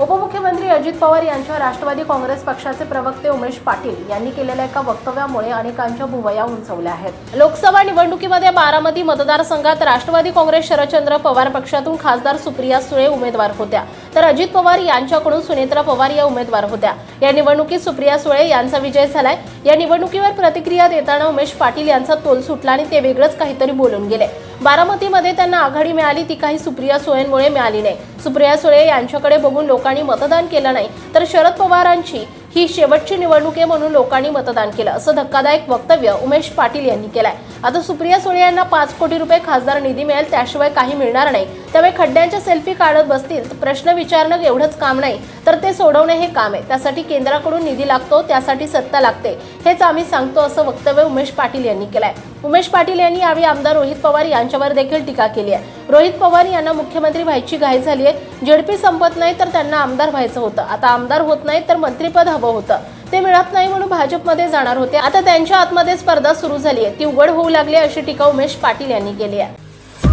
उपमुख्यमंत्री अजित पवार यांच्या राष्ट्रवादी काँग्रेस पक्षाचे प्रवक्ते उमेश पाटील यांनी केलेल्या एका वक्तव्यामुळे अनेकांच्या भुवया उंचवल्या आहेत. लोकसभा निवडणुकीमध्ये बारामती मतदारसंघात राष्ट्रवादी काँग्रेस शरदचंद्र पवार पक्षातून खासदार सुप्रिया सुळे उमेदवार होत्या. तर अजित पवार यांच्याकडून सुनेत्रा पवार या उमेदवार होत्या. या निवडणुकीत सुप्रिया सुळे यांचा विजय झालाय. या निवडणुकीवर प्रतिक्रिया देताना उमेश पाटील यांचा तोल सुटला आणि ते वेगळंच काहीतरी बोलून गेले. बारामतीमध्ये त्यांना आघाडी मिळाली ती काही सुप्रिया सुळेंमुळे मिळाली नाही. सुप्रिया सुळे यांच्याकडे बघून लोकांनी मतदान केलं नाही तर शरद पवारांची ही शेवटची निवडणूक आहे म्हणून लोकांनी मतदान केलं. असं धक्कादायक वक्तव्य उमेश पाटील यांनी केलंय. आता सुप्रिया सुळे यांना पाच कोटी रुपये खासदार निधी मिळेल त्याशिवाय काही मिळणार नाही. त्यामुळे खड्ड्यांच्या सेल्फी काढत बसतील प्रश्न विचारणं एवढंच काम नाही. तर ते सोडवणे हे काम आहे. त्यासाठी केंद्राकडून निधी लागतो त्यासाठी सत्ता लागते. हेच आम्ही सांगतो असं वक्तव्य उमेश पाटील यांनी केलंय. उमेश पाटील यांनी यावेळी आमदार रोहित पवार यांच्यावर देखील टीका केली आहे. रोहित पवार यांना मुख्यमंत्री व्हायची घाई झाली आहे. जेडपी संपत नाही तर त्यांना आमदार व्हायचं होतं. आता आमदार होत नाही तर मंत्रीपद हवं होतं. ते मिळत नाही म्हणून भाजपमध्ये जाणार होते. आता त्यांच्या आतमध्ये स्पर्धा सुरू झाली आहे. ती उघड होऊ लागली आहे अशी टीका उमेश पाटील यांनी केली आहे.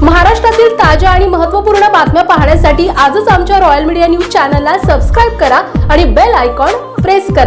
महाराष्ट्रातील ताज्या आणि महत्त्वपूर्ण बातम्या पाहण्यासाठी आजच आमच्या रॉयल मीडिया न्यूज चॅनलला सबस्क्राईब करा आणि बेल आयकॉन प्रेस करा.